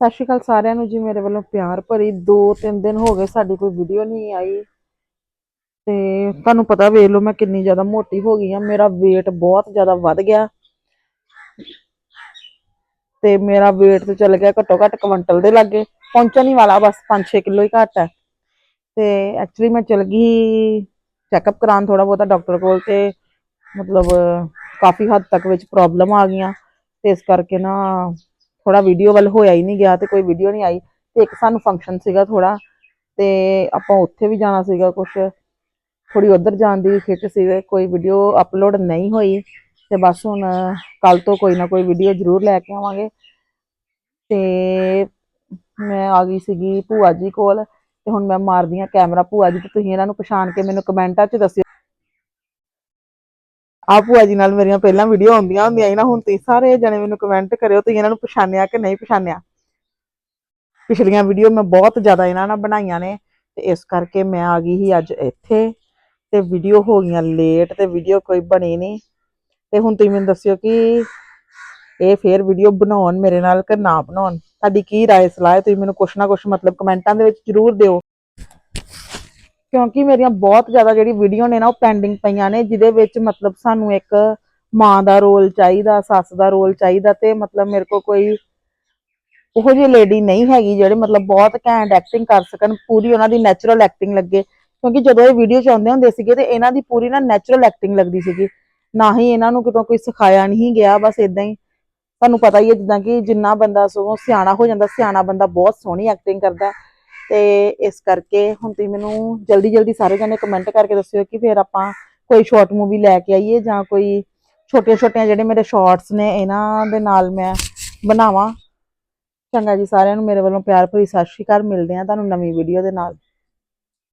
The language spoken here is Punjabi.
ਸਤਿ ਸ਼੍ਰੀ ਅਕਾਲ ਸਾਰਿਆਂ ਨੂੰ ਜੀ, ਮੇਰੇ ਵੱਲੋਂ ਪਿਆਰ ਭਰੀ 2-3 ਦਿਨ ਹੋ ਗਏ, ਸਾਡੀ ਕੋਈ ਵੀਡੀਓ ਨਹੀਂ ਆਈ। ਤੇ ਤੁਹਾਨੂੰ ਪਤਾ ਵੇਖ ਲਓ ਮੈਂ ਕਿੰਨੀ ਜ਼ਿਆਦਾ ਮੋਟੀ ਹੋ ਗਈ ਆ ਮੇਰਾ weight ਬਹੁਤ ਜ਼ਿਆਦਾ ਵੱਧ ਗਿਆ। ਤੇ ਮੇਰਾ weight ਤੇ ਚੱਲ ਗਿਆ ਘੱਟੋ ਘੱਟ ਕੁਇੰਟਲ ਦੇ ਲਾਗੇ, ਪਹੁੰਚਣ ਹੀ ਵਾਲਾ ਬਸ 5-6 ਕਿਲੋ ਹੀ ਘੱਟ ਹੈ। ਤੇ ਐਕਚੁਅਲੀ ਮੈਂ ਚਲ ਗਈ ਚੈੱਕਅਪ ਕਰਾਉਣ ਥੋੜਾ ਬਹੁਤਾ ਡਾਕਟਰ ਕੋਲ ਤੇ ਮਤਲਬ ਕਾਫੀ ਹੱਦ ਤੱਕ ਵਿੱਚ ਪ੍ਰੋਬਲਮ ਆ ਗਈਆਂ। ਤੇ ਇਸ ਕਰਕੇ ਨਾ ਥੋੜਾ ਵੀਡੀਓ ਵੱਲ ਹੋਇਆ ਹੀ ਨਹੀਂ ਗਿਆ ਤੇ ਕੋਈ ਵੀਡੀਓ ਨਹੀਂ ਆਈ ਤੇ ਇੱਕ ਸਾਨੂੰ ਫੰਕਸ਼ਨ ਸੀਗਾ ਥੋੜਾ ਤੇ ਆਪਾਂ ਉੱਥੇ ਵੀ ਜਾਣਾ ਸੀਗਾ ਕੁਝ ਥੋੜੀ ਉਧਰ ਜਾਣ ਦੀ ਖਿੱਚ ਸੀ ਕੋਈ ਵੀਡੀਓ ਅਪਲੋਡ ਨਹੀਂ ਹੋਈ ਤੇ ਬਸ ਹੁਣ ਕੱਲ ਤੋਂ ਕੋਈ ਨਾ ਕੋਈ ਵੀਡੀਓ ਜ਼ਰੂਰ ਲੈ ਕੇ ਆਵਾਂਗੇ। ਤੇ ਮੈਂ ਆ ਗਈ ਸੀਗੀ ਭੂਆ ਜੀ ਕੋਲ ਤੇ ਹੁਣ ਮੈਂ ਮਾਰਦੀ ਆ ਕੈਮਰਾ ਭੂਆ ਜੀ ਤੇ ਤੁਸੀਂ ਇਹਨਾਂ ਨੂੰ ਪਛਾਣ ਕੇ ਮੈਨੂੰ ਕਮੈਂਟਾਂ 'ਚ ਦੱਸਿਓ। ਆ ਭੂਆ ਜੀ ਨਾਲ ਮੇਰੀਆਂ ਪਹਿਲਾਂ ਵੀਡੀਓ ਆਉਂਦੀਆਂ ਹੁੰਦੀਆਂ ਸੀ ਨਾ, ਹੁਣ ਤੁਸੀਂ ਸਾਰੇ ਜਣੇ ਮੈਨੂੰ ਕਮੈਂਟ ਕਰਿਓ, ਤੁਸੀਂ ਇਹਨਾਂ ਨੂੰ ਪਛਾਣਿਆ ਕਿ ਨਹੀਂ ਪਛਾਣਿਆ? ਪਿਛਲੀਆਂ ਵੀਡੀਓ ਮੈਂ ਬਹੁਤ ਜ਼ਿਆਦਾ ਇਹਨਾਂ ਨਾਲ ਬਣਾਈਆਂ ਨੇ, ਤੇ ਇਸ ਕਰਕੇ ਮੈਂ ਆ ਗਈ ਸੀ ਅੱਜ ਇੱਥੇ, ਤੇ ਵੀਡੀਓ ਹੋ ਗਈਆਂ ਲੇਟ ਤੇ ਵੀਡੀਓ ਕੋਈ ਬਣੀ ਨਹੀਂ। ਤੇ ਹੁਣ ਤੁਸੀਂ ਮੈਨੂੰ ਦੱਸਿਓ ਕਿ ਇਹ ਫੇਰ ਵੀਡੀਓ ਬਣਾਉਣ ਮੇਰੇ ਨਾਲ ਕਿ ਨਾ ਬਣਾਉਣ? ਤੁਹਾਡੀ ਕੀ ਰਾਏ ਸਲਾਹ ਤੁਸੀਂ ਮੈਨੂੰ ਕੁਛ ਨਾ ਕੁਛ ਮਤਲਬ ਕਮੈਂਟਾਂ ਦੇ ਵਿੱਚ ਜ਼ਰੂਰ ਦਿਓ। ਕਿਉਂਕਿ ਮੇਰੀਆਂ ਬਹੁਤ ਜ਼ਿਆਦਾ ਜਿਹੜੀ ਵੀਡੀਓ ਨੇ ਨਾ, ਉਹ ਪੈਂਡਿੰਗ ਪਈਆਂ ਨੇ, ਜਿਹਦੇ ਵਿੱਚ ਮਤਲਬ ਸਾਨੂੰ ਇੱਕ ਮਾਂ ਦਾ ਰੋਲ ਚਾਹੀਦਾ, ਸੱਸ ਦਾ ਰੋਲ ਚਾਹੀਦਾ ਤੇ ਮਤਲਬ ਮੇਰੇ ਕੋਲ ਕੋਈ ਉਹੋ ਜਿਹੀ ਲੇਡੀ ਨਹੀਂ ਹੈਗੀ ਜਿਹੜੇ ਮਤਲਬ ਬਹੁਤ ਘੈਂਟ ਐਕਟਿੰਗ ਕਰ ਸਕਣ, ਪੂਰੀ ਉਹਨਾਂ ਦੀ ਨੈਚੁਰਲ ਐਕਟਿੰਗ ਲੱਗੇ। ਕਿਉਂਕਿ ਜਦੋਂ ਇਹ ਵੀਡੀਓ ਚ ਆਉਂਦੇ ਹੁੰਦੇ ਸੀਗੇ ਤੇ ਇਹਨਾਂ ਦੀ ਪੂਰੀ ਨਾ ਨੈਚੁਰਲ ਐਕਟਿੰਗ ਲੱਗਦੀ ਸੀਗੀ। ਨਾ ਹੀ ਇਹਨਾਂ ਨੂੰ ਕਿਤੋਂ ਕੋਈ ਸਿਖਾਇਆ ਨਹੀਂ ਗਿਆ, ਬਸ ਇਦਾਂ ਹੀ। ਤੁਹਾਨੂੰ ਪਤਾ ਹੀ ਹੈ ਜਿੱਦਾਂ ਕਿ ਜਿੰਨਾ ਬੰਦਾ ਸਗੋਂ ਸਿਆਣਾ ਹੋ ਜਾਂਦਾ, ਸਿਆਣਾ ਬੰਦਾ ਬਹੁਤ ਸੋਹਣੀ ਐਕਟਿੰਗ ਕਰਦਾ। ਤੇ ਇਸ ਕਰਕੇ ਹੁਣ ਤੁਸੀਂ ਮੈਨੂੰ ਜਲਦੀ ਜਲਦੀ ਸਾਰੇ ਜਣੇ ਕਮੈਂਟ ਕਰਕੇ ਦੱਸਿਓ ਕਿ ਫਿਰ ਆਪਾਂ ਕੋਈ ਸ਼ਾਰਟ ਮੂਵੀ ਲੈ ਕੇ ਆਈਏ ਜਾਂ ਕੋਈ ਛੋਟੀਆਂ ਛੋਟੀਆਂ ਜਿਹੜੇ ਮੇਰੇ ਸ਼ਾਰਟਸ ਨੇ, ਇਹਨਾਂ ਦੇ ਨਾਲ ਮੈਂ ਬਣਾਵਾਂ। ਚੰਗਾ ਜੀ ਸਾਰਿਆਂ ਨੂੰ, ਮੇਰੇ ਵੱਲੋਂ ਪਿਆਰ ਭਰੀ ਸਤਿ ਸ਼੍ਰੀ ਅਕਾਲ, ਮਿਲਦੇ ਹਾਂ ਤੁਹਾਨੂੰ ਨਵੀਂ ਵੀਡੀਓ ਦੇ ਨਾਲ।